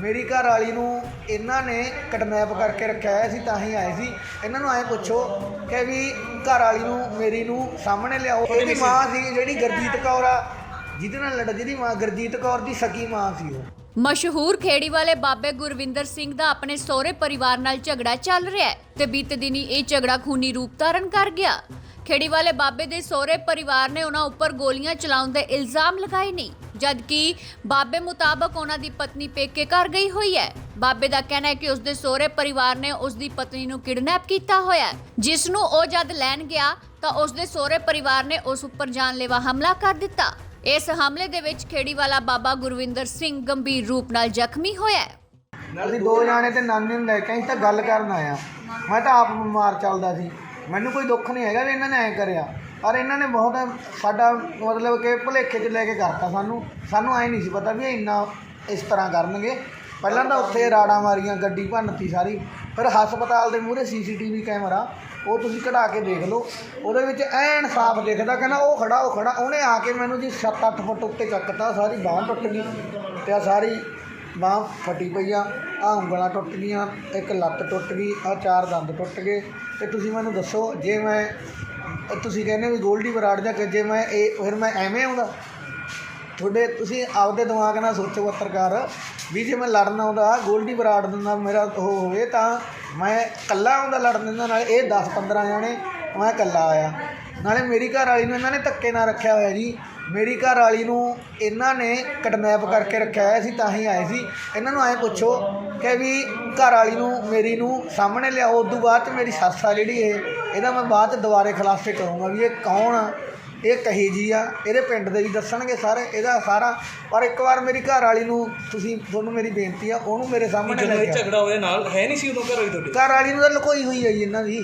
ਮੇਰੀ ਘਰ ਵਾਲੀ ਨੂੰ ਇਹਨਾਂ ਨੇ ਕਿਡਨੈਪ ਕਰਕੇ ਰੱਖਿਆ ਹੋਇਆ ਸੀ ਤਾਂ ਹੀ ਆਏ ਸੀ। ਇਹਨਾਂ ਨੂੰ ਐਂ ਪੁੱਛੋ ਕਿ ਵੀ ਘਰ ਵਾਲੀ ਨੂੰ ਮੇਰੀ ਨੂੰ ਸਾਹਮਣੇ ਲਿਆਓ। ਇਹਦੀ ਮਾਂ ਸੀ ਜਿਹੜੀ ਗੁਰਜੀਤ ਕੌਰ ਆ। ਜਿਹਦੇ ਨਾਲ ਲੜ ਜਿਹਦੀ ਮਾਂ ਗੁਰਜੀਤ ਕੌਰ ਦੀ ਸਕੀ ਮਾਂ ਸੀ ਉਹ। ਮਸ਼ਹੂਰ ਖੇੜੀ ਵਾਲੇ ਬਾਬੇ ਗੁਰਵਿੰਦਰ ਸਿੰਘ ਦਾ ਆਪਣੇ ਸਹੁਰੇ ਪਰਿਵਾਰ ਨਾਲ ਝਗੜਾ ਚੱਲ ਰਿਹਾ ਹੈ ਤੇ ਬੀਤੇ ਦਿਨੀ ਇਹ ਝਗੜਾ ਖੂਨੀ ਰੂਪ ਧਾਰਨ ਕਰ ਗਿਆ। ਖੇੜੀ ਵਾਲੇ ਬਾਬੇ ਦੇ ਸਹੁਰੇ ਪਰਿਵਾਰ ਨੇ ਉਹਨਾਂ ਉੱਪਰ ਗੋਲੀਆਂ ਚਲਾਉਣ ਦੇ ਇਲਜ਼ਾਮ ਲਗਾਏ ਨਹੀਂ ਜਦਕਿ ਬਾਬੇ ਮੁਤਾਬਕ ਉਹਨਾਂ ਦੀ ਪਤਨੀ ਪੇਕੇ ਘਰ ਗਈ ਹੋਈ ਹੈ। ਬਾਬੇ ਦਾ ਕਹਿਣਾ ਹੈ ਕਿ ਉਸ ਦੇ ਸਹੁਰੇ ਪਰਿਵਾਰ ਨੇ ਉਸ ਦੀ ਪਤਨੀ ਨੂੰ ਕਿਡਨੈਪ ਕੀਤਾ ਹੋਇਆ ਜਿਸ ਨੂੰ ਉਹ ਜਦ ਲੈਣ ਗਿਆ, ਤਾਂ ਉਸ ਦੇ ਸਹੁਰੇ ਪਰਿਵਾਰ ਨੇ ਉਸ ਉੱਪਰ ਜਾਨਲੇਵਾ ਹਮਲਾ ਕਰ ਦਿੱਤਾ। ਇਸ ਹਮਲੇ ਦੇ ਵਿੱਚ ਖੇੜੀ ਵਾਲਾ ਬਾਬਾ ਗੁਰਵਿੰਦਰ ਸਿੰਘ ਗੰਭੀਰ ਰੂਪ ਨਾਲ ਜ਼ਖਮੀ ਹੋਇਆ ਹੈ। ਅਸੀਂ ਦੋ ਜਾਣੇ ਤੇ ਨਾਨੇ ਨੂੰ ਲੈ ਕੇ ਅਸੀਂ ਤਾਂ ਗੱਲ ਕਰਨ ਆਇਆ ਮੈਂ ਤਾਂ ਆਪ ਬਿਮਾਰ ਚੱਲਦਾ ਸੀ। ਮੈਨੂੰ ਕੋਈ ਦੁੱਖ ਨਹੀਂ ਹੈਗਾ ਵੀ ਇਹਨਾਂ ਨੇ ਐ ਕਰਿਆ। ਪਰ ਇਹਨਾਂ ਨੇ ਬਹੁਤ ਸਾਡਾ ਮਤਲਬ ਕਿ ਭੁਲੇਖੇ 'ਚ ਲੈ ਕੇ ਕਰਤਾ ਸਾਨੂੰ। ਸਾਨੂੰ ਐਂ ਨਹੀਂ ਸੀ ਪਤਾ ਵੀ ਇਹ ਇੰਨਾ ਇਸ ਤਰ੍ਹਾਂ ਕਰਨਗੇ। ਪਹਿਲਾਂ ਤਾਂ ਉੱਥੇ ਰਾੜਾਂ ਮਾਰੀਆਂ, ਗੱਡੀ ਭੰਨਤੀ ਸਾਰੀ। ਫਿਰ ਹਸਪਤਾਲ ਦੇ ਮੂਹਰੇ ਸੀਸੀਟੀਵੀ ਕੈਮਰਾ, ਉਹ ਤੁਸੀਂ ਕਢਾ ਕੇ ਦੇਖ ਲਓ। ਉਹਦੇ ਵਿੱਚ ਐਨ ਸਾਫ਼ ਦਿਖਦਾ, ਕਹਿੰਦਾ ਉਹ ਖੜਾ ਉਹ ਖੜਾ। ਉਹਨੇ ਆ ਕੇ ਮੈਨੂੰ ਜੀ 7-8 ਫੁੱਟ ਉੱਤੇ ਚੱਕਤਾ, ਸਾਰੀ ਬਾਂਹ ਟੁੱਟ ਗਈ ਤੇ ਆਹ ਸਾਰੀ ਬਾਂਹ ਫਟੀ ਪਈ ਆ। ਆ ਉਂਗਲਾਂ ਟੁੱਟ ਗਈਆਂ, ਇੱਕ ਲੱਤ ਟੁੱਟ ਗਈ ਆ ਚਾਰ ਦੰਦ ਟੁੱਟ ਗਏ। ਤੇ ਤੁਸੀਂ ਮੈਨੂੰ ਦੱਸੋ, ਜੇ ਮੈਂ ਤੁਸੀਂ ਕਹਿੰਦੇ ਵੀ ਗੋਲਡੀ ਬਰਾੜ ਜਾਂ ਕਿ ਜੇ ਮੈਂ ਇਹ, ਫਿਰ ਮੈਂ ਐਵੇਂ ਆਉਂਦਾ। ਤੁਹਾਡੇ, ਤੁਸੀਂ ਆਪਦੇ ਦਿਮਾਗ ਨਾਲ ਸੋਚੋ ਪੱਤਰਕਾਰ, ਵੀ ਜੇ ਮੈਂ ਲੜਨ ਆਉਂਦਾ ਗੋਲਡੀ ਬਰਾੜ ਦੇ ਮੇਰਾ ਉਹ ਹੋਵੇ, ਤਾਂ ਮੈਂ ਇਕੱਲਾ ਆਉਂਦਾ ਲੜਨ ਦੇ ਨਾਲ ਇਹ 10 15 ਜਾਣੇ, ਮੈਂ ਇਕੱਲਾ ਆਇਆ। ਨਾਲੇ ਮੇਰੀ ਘਰ ਵਾਲੀ ਨੂੰ ਇਹਨਾਂ ਨੇ ਧੱਕੇ ਨਾਲ ਰੱਖਿਆ ਹੋਇਆ ਜੀ। ਮੇਰੀ ਘਰ ਵਾਲੀ ਨੂੰ ਇਹਨਾਂ ਨੇ ਕਿਡਨੈਪ ਕਰਕੇ ਰੱਖਿਆ ਹੋਇਆ ਸੀ ਤਾਂ ਹੀ ਆਏ ਸੀ। ਇਹਨਾਂ ਨੂੰ ਐਂ ਪੁੱਛੋ ਕਿ ਵੀ ਘਰ ਵਾਲੀ ਨੂੰ ਮੇਰੀ ਨੂੰ ਸਾਹਮਣੇ ਲਿਆਓ ਉਦੋਂ ਬਾਅਦ 'ਚ ਮੇਰੀ ਸੱਸ ਆ ਜਿਹੜੀ ਇਹ ਇਹਦਾ ਮੈਂ ਬਾਅਦ ਦੁਬਾਰੇ ਖੁਲਾਸੇ ਕਰੂੰਗਾ ਵੀ ਇਹ ਕੌਣ ਆ ਇਹ ਕਹੀ ਜੀ ਆ ਇਹਦੇ ਪਿੰਡ ਦੇ ਵੀ ਦੱਸਣਗੇ ਸਾਰੇ ਇਹਦਾ ਸਾਰਾ। ਪਰ ਇੱਕ ਵਾਰ ਮੇਰੀ ਘਰ ਵਾਲੀ ਨੂੰ ਤੁਸੀਂ ਤੁਹਾਨੂੰ ਮੇਰੀ ਬੇਨਤੀ ਆ ਉਹਨੂੰ ਮੇਰੇ ਸਾਹਮਣੇ ਜਦੋਂ ਲੈ ਇਹ ਕੇ ਆਓ। ਝਗੜਾ ਹੋਇਆ ਨਾਲ ਹੈ ਨਹੀਂ ਸੀ ਉਦੋਂ ਘਰ ਹੋਈ ਤੁਹਾਡੇ? ਘਰ ਵਾਲੀ ਨੂੰ ਤਾਂ ਲੁਕੋਈ ਹੋਈ ਹੈ ਜੀ ਇਹਨਾਂ ਦੀ।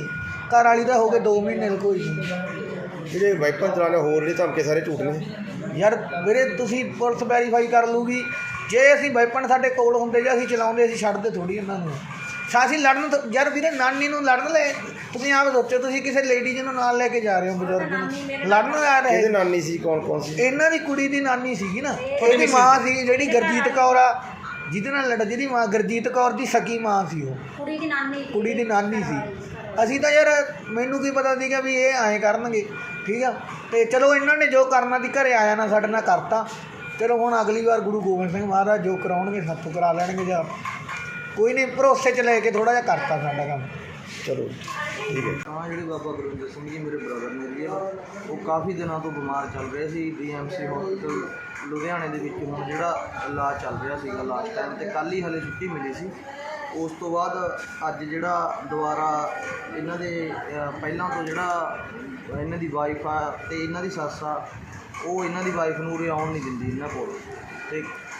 ਘਰ ਵਾਲੀ ਤਾਂ ਹੋ ਗਏ 2 ਮਹੀਨੇ ਲੁਕੋਈ। ਹੋਈ ਜਿਹੜੇ ਵਾਈਪਰ ਚਲਾਣੇ ਹੋਰ ਜਿਹੜੇ ਧਮਕੇ ਸਾਰੇ ਝੂਠ ਨੇ। ਯਾਰ ਵੀਰੇ ਤੁਸੀਂ ਪੁਲਿਸ ਵੈਰੀਫਾਈ ਕਰ ਲੂਗੀ ਜੇ ਅਸੀਂ ਵੈਪਨ ਸਾਡੇ ਕੋਲ ਹੁੰਦੇ ਜਾਂ ਅਸੀਂ ਚਲਾਉਂਦੇ ਅਸੀਂ ਛੱਡਦੇ ਥੋੜੀ ਇਹਨਾਂ ਨੂੰ। ਸਾ ਅਸੀਂ ਲੜਨ ਤੋਂ- ਯਾਰ ਵੀਰੇ ਨਾਨੀ ਨੂੰ ਲੜਨ ਲੈ। ਤੁਸੀਂ ਆਪ ਸੋਚੋ ਤੁਸੀਂ ਕਿਸੇ ਲੇਡੀਜ਼ ਨੂੰ ਨਾਲ ਲੈ ਕੇ ਜਾ ਰਹੇ ਹੋ ਬਜ਼ੁਰਗ ਨੂੰ। ਲੜਨ ਆ ਰਹੇ ਇਹਦੇ ਨਾਨੀ ਸੀ ਕੌਣ ਕੌਣ ਸੀ? ਇਹਨਾਂ ਦੀ ਕੁੜੀ ਦੀ ਨਾਨੀ ਸੀਗੀ ਨਾ। ਇਹਦੀ ਮਾਂ ਸੀ? ਜਿਹੜੀ ਗੁਰਜੀਤ ਕੌਰ ਆ। ਜਿਹਦੇ ਨਾਲ ਲੜ ਜਿਹਦੀ ਮਾਂ ਗੁਰਜੀਤ ਕੌਰ ਦੀ ਸਕੀ ਮਾਂ ਸੀ ਉਹ। ਕੁੜੀ ਦੀ ਨਾਨੀ ਕੁੜੀ ਦੀ ਨਾਨੀ ਸੀ। ਅਸੀਂ ਤਾਂ ਯਾਰ, ਮੈਨੂੰ ਕੀ ਪਤਾ ਸੀਗਾ ਵੀ ਇਹ ਐਂ ਕਰਨਗੇ। ਠੀਕ ਆ? ਤੇ ਚਲੋ, ਇਹਨਾਂ ਨੇ ਜੋ ਕਰਨਾ ਦੀ ਘਰੇ ਆਇਆ ਨਾ, ਸਾਡੇ ਨਾਲ ਕਰਤਾ। ਚਲੋ, ਹੁਣ ਅਗਲੀ ਵਾਰ ਗੁਰੂ ਗੋਬਿੰਦ ਸਿੰਘ ਮਹਾਰਾਜ ਜੋ ਕਰਾਉਣਗੇ ਸਾਥੋਂ ਕਰਾ ਲੈਣਗੇ ਜਾਂ ਕੋਈ ਨਹੀਂ, ਭਰੋਸੇ 'ਚ ਲੈ ਕੇ ਥੋੜਾ ਜਿਹਾ ਕਰਤਾ ਸਾਡਾ ਕੰਮ। ਚਲੋ, ਠੀਕ ਹੈ। ਤਾਂ ਜਿਹੜੇ ਬਾਬਾ ਗੁਰਵਿੰਦਰ ਸਿੰਘ ਜੀ, ਮੇਰੇ ਬ੍ਰਦਰ ਨੇ ਰੀਅਲ ਉਹ ਕਾਫੀ ਦਿਨਾਂ ਤੋਂ ਬਿਮਾਰ ਚੱਲ ਰਹੇ ਸੀ ਡੀਐਮਸੀ ਹਸਪੀਟਲ ਲੁਧਿਆਣੇ ਦੇ ਵਿੱਚ ਹੁਣ ਜਿਹੜਾ ਇਲਾਜ ਚੱਲ ਰਿਹਾ ਸੀਗਾ ਲਾਸਟ ਟਾਈਮ ਤੇ ਕੱਲ ਹੀ ਹਲੇ ਛੁੱਟੀ ਮਿਲੀ ਸੀ। ਉਸ ਤੋਂ ਬਾਅਦ ਅੱਜ ਜਿਹੜਾ ਦੁਬਾਰਾ ਇਹਨਾਂ ਦੇ ਪਹਿਲਾਂ ਤੋਂ ਜਿਹੜਾ ਇਹਨਾਂ ਦੀ ਵਾਈਫ ਆ ਤੇ ਇਹਨਾਂ ਦੀ ਸੱਸ ਆ, ਉਹ ਇਹਨਾਂ ਦੀ ਵਾਈਫ ਨੂੰ ਉਰੇ ਆਉਣ ਨਹੀਂ ਦਿੰਦੀ ਇਹਨਾਂ ਕੋਲ। ਤੇ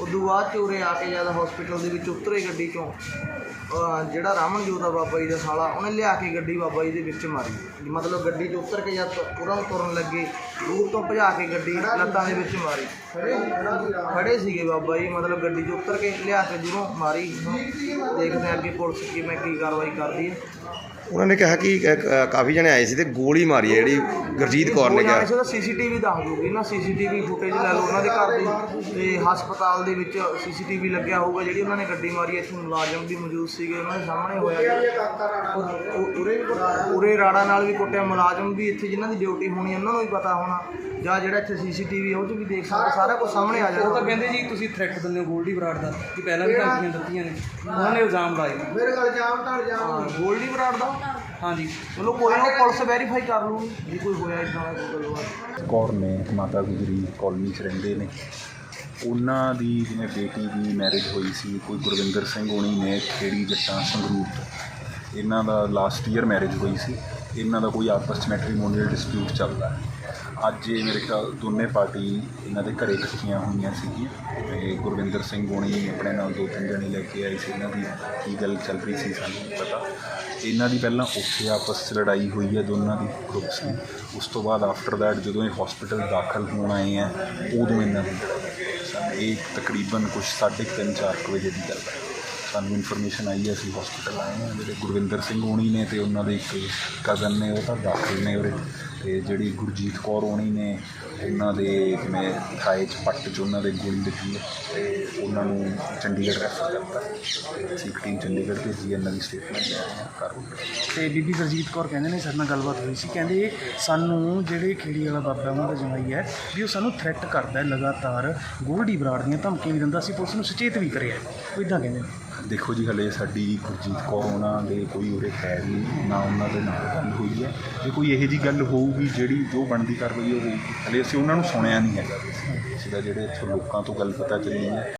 ਉਦੋਂ ਬਾਅਦ 'ਚ ਉਰੇ ਆ ਕੇ ਜਦ ਹਸਪੀਟਲ ਦੇ ਵਿੱਚ ਉਤਰੇ ਗੱਡੀ 'ਚੋਂ ਜਿਹੜਾ ਰਾਮਨਜੋਤ ਆ ਬਾਬਾ ਜੀ ਦਾ ਸਾਲਾ, ਉਹਨੇ ਲਿਆ ਕੇ ਗੱਡੀ ਬਾਬਾ ਜੀ ਦੇ ਵਿੱਚ ਮਾਰੀ। ਮਤਲਬ ਗੱਡੀ 'ਚ ਉਤਰ ਕੇ ਜਦ ਉਹਨਾਂ ਤੁਰਨ ਲੱਗੇ ਦੂਰ ਤੋਂ ਭਜਾ ਕੇ ਗੱਡੀ ਲੱਤਾਂ ਦੇ ਵਿੱਚ ਮਾਰੀ। ਖੜੇ ਸੀਗੇ ਬਾਬਾ ਜੀ ਮਤਲਬ ਗੱਡੀ 'ਚ ਉਤਰ ਕੇ ਲਿਆ ਕੇ ਦੂਰੋਂ ਮਾਰੀ। ਦੇਖਦੇ ਹਾਂ ਅੱਗੇ ਪੁਲਿਸ ਕਿਵੇਂ ਕੀ ਕਾਰਵਾਈ ਕਰਦੀ ਹੈ। ਉਹਨਾਂ ਨੇ ਕਿਹਾ ਕਿ ਅ, ਕਾਫੀ ਜਣੇ ਆਏ ਸੀ ਤੇ ਗੋਲੀ ਮਾਰੀ ਹੈ ਜਿਹੜੀ ਗੁਰਜੀਤ ਕੌਰ ਨੇ ਕਿਹਾ। ਉਹਦਾ ਸੀਸੀਟੀਵੀ ਦੱਸ ਦੂਗੀ ਨਾ ਸੀਸੀਟੀਵੀ ਫੁਟੇਜ ਲੈ ਲਓ ਉਹਨਾਂ ਦੇ ਘਰ ਦੀ। ਤੇ ਹਸਪਤਾਲ ਦੇ ਵਿੱਚ ਸੀਸੀਟੀਵੀ ਲੱਗਿਆ ਹੋਊਗਾ ਜਿਹੜੀ ਉਹਨਾਂ ਨੇ ਗੱਡੀ ਮਾਰੀ ਇੱਥੇ ਮੁਲਾਜ਼ਮ ਵੀ ਮੌਜੂਦ ਸੀਗੇ ਉਹਨਾਂ ਦੇ ਸਾਹਮਣੇ ਹੋਇਆ ਜੀ। ਉਹ- ਉਰੇ ਉਰੇ ਰਾੜਾ ਨਾਲ ਵੀ ਕੁੱਟਿਆ ਮੁਲਾਜ਼ਮ ਵੀ ਇੱਥੇ ਜਿਨ੍ਹਾਂ ਦੀ ਡਿਊਟੀ ਹੋਣੀ ਉਹਨਾਂ ਨੂੰ ਵੀ ਪਤਾ ਹੋਣਾ ਜਾਂ ਜਿਹੜਾ ਇੱਥੇ ਸੀਸੀਟੀਵੀ ਉਹ 'ਚ ਵੀ ਦੇਖ ਸਕਦੇ ਸਾਰਾ ਕੁਝ ਸਾਹਮਣੇ ਆ ਉਹ ਤਾਂ ਕਹਿੰਦੇ ਜੀ ਤੁਸੀਂ ਥ੍ਰੈਟ ਦਿੰਦੇ ਹੋ ਗੋਲਡੀ ਬਰਾੜ ਦਾ ਕਿ ਪਹਿਲਾਂ ਵੀ ਧਮਕੀਆਂ ਦਿੱਤੀਆਂ ਨੇ। ਉਹਨਾਂ ਨੇ ਇਲਜ਼ਾਮ ਲਾਏ। ਮੇਰੇ ਗੱਲ ਜਾਮ ਤਾਂ ਜਾਮ। ਹਾਂ, ਗੋਲਡੀ ਬਰਾੜ ਦਾ? ਹਾਂਜੀ। ਚਲੋ ਕੋਈ ਨਾ ਪੁਲਿਸ ਵੈਰੀਫਾਈ ਕਰ ਲੂਗੀ ਜੇ ਕੋਈ ਹੋਇਆ ਇਦਾਂ ਦਾ ਕੋਈ ਗੱਲਬਾਤ। ਕੌਰ ਨੇ ਮਾਤਾ ਗੁਜਰੀ ਕਾਲੋਨੀ 'ਚ ਰਹਿੰਦੇ ਨੇ। ਉਹਨਾਂ ਦੀ ਜਿਵੇਂ ਬੇਟੀ ਦੀ ਮੈਰਿਜ ਹੋਈ ਸੀ ਕੋਈ ਗੁਰਵਿੰਦਰ ਸਿੰਘ ਹੋਣੀ ਨੇ ਖੇੜੀ ਜੱਟਾਂ ਸੰਗਰੂਰ ਤੋਂ। ਇਹਨਾਂ ਦਾ ਲਾਸਟ ਈਅਰ ਮੈਰਿਜ ਹੋਈ ਸੀ। ਇਹਨਾਂ ਦਾ ਕੋਈ ਆਪਸ 'ਚ ਮੈਟਰੀਮੋਨੀਅਲ ਡਿਸਪਿਊਟ ਚੱਲਦਾ ਹੈ। ਅੱਜ ਇਹ ਮੇਰੇ ਖਿਆਲ ਦੋਨੇ ਪਾਰਟੀ ਇਹਨਾਂ ਦੇ ਘਰੇ ਇਕੱਠੀਆਂ ਹੋਈਆਂ ਸੀਗੀਆਂ ਤੇ ਗੁਰਵਿੰਦਰ ਸਿੰਘ ਹੋਣੀ ਆਪਣੇ ਨਾਲ ਦੋ ਤਿੰਨ ਜਣੇ ਲੈ ਕੇ ਆਏ ਸੀ। ਇਹਨਾਂ ਦੀ ਕੀ ਗੱਲ ਚੱਲ ਰਹੀ ਸੀ ਸਾਨੂੰ ਨਹੀਂ ਪਤਾ। ਇਹਨਾਂ ਦੀ ਪਹਿਲਾਂ ਉੱਥੇ ਆਪਸ 'ਚ ਲੜਾਈ ਹੋਈ ਹੈ ਦੋਨਾਂ ਦੀ ਗਰੁੱਪਸ ਦੀ। ਉਸ ਤੋਂ ਬਾਅਦ ਆਫਟਰ ਦੈਟ ਜਦੋਂ ਇਹ ਹਸਪੀਟਲ ਦਾਖਲ ਹੋਣ ਆਏ ਆ ਉਦੋਂ ਇਹਨਾਂ ਦੀ ਲੜਾਈ ਹੋਈ। ਸਾਨੂੰ ਇਹ ਤਕਰੀਬਨ ਕੁਝ 3:30 4 ਵਜੇ ਦੀ ਗੱਲ ਹੈ। ਸਾਨੂੰ ਇਨਫੋਰਮੇਸ਼ਨ ਆਈ ਹੈ ਅਸੀਂ ਹਸਪੀਟਲ ਆਏ ਹਾਂ। ਜਿਹੜੇ ਗੁਰਵਿੰਦਰ ਸਿੰਘ ਹੋਣੀ ਨੇ ਤੇ ਉਹਨਾਂ ਦੇ ਇੱਕ ਕਜ਼ਨ ਨੇ ਉਹ ਤਾਂ ਦਾਖਲ ਨੇ ਉਰੇ। ਤੇ ਜਿਹੜੀ ਗੁਰਜੀਤ ਕੌਰ ਹੋਣੀ ਨੇ ਉਹਨਾਂ ਦੇ ਮੈਂ ਥਾਏ 'ਚ ਪੱਟ 'ਚ ਉਹਨਾਂ ਦੇ ਗੋਲੀ ਲੱਗੀ ਹੈ ਤੇ ਉਹਨਾਂ ਨੂੰ ਚੰਡੀਗੜ੍ਹ ਰੈਫਰ ਕਰਤਾ। ਤੇ ਅਸੀਂ ਇੱਕ ਟੀਮ ਚੰਡੀਗੜ੍ਹ ਭੇਜੀ ਹੈ, ਇਹਨਾਂ ਦੀ ਸਟੇਟਮੈਂਟ ਲੈ ਰਹੇ ਤੇ ਬੀਬੀ ਗੁਰਜੀਤ ਕੌਰ ਕਹਿੰਦੇ ਨੇ ਸਾਡੇ ਨਾਲ ਗੱਲਬਾਤ ਹੋਈ ਸੀ। ਕਹਿੰਦੇ ਸਾਨੂੰ ਜਿਹੜੇ ਖੇੜੀ ਵਾਲਾ ਬਾਬਾ ਉਹਨਾਂ ਦਾ ਜਮਾਈ ਹੈ ਵੀ ਉਹ ਸਾਨੂੰ ਥ੍ਰੈਟ ਕਰਦਾ ਹੈ ਲਗਾਤਾਰ ਗੋਲਡੀ ਬਰਾੜ ਦੀਆਂ ਧਮਕੀਆਂ ਵੀ ਦਿੰਦਾ। ਸੀ ਪੁਲਿਸ ਨੂੰ ਸੁਚੇਤ ਵੀ ਕਰਿਆ। ਉਹ ਇਦਾਂ ਕਹਿੰਦੇ ਨੇ। ਦੇਖੋ ਜੀ, ਹਲੇ ਸਾਡੀ ਗੁਰਜੀਤ ਕੌਰ ਉਹਨਾਂ ਦੇ ਕੋਈ ਉਰੇ ਹੈ ਨਹੀਂ, ਨਾ ਉਹਨਾਂ ਦੇ ਨਾਲ ਗੱਲ ਹੋਈ ਹੈ। ਜੇ ਕੋਈ ਇਹੋ ਜੀ ਗੱਲ ਹੋਊਗੀ, ਜਿਹੜੀ ਜੋ ਬਣਦੀ ਕਾਰਵਾਈ ਉਹ ਹੋਊਗੀ। ਹਲੇ ਅਸੀਂ ਉਹਨਾਂ ਨੂੰ ਸੁਣਿਆ ਨਹੀਂ ਹੈਗਾ। ਅਸੀਂ ਤਾਂ ਜਿਹੜੇ ਇੱਥੋਂ ਲੋਕਾਂ ਤੋਂ ਗੱਲ ਪਤਾ ਚੱਲੀ ਹੈ।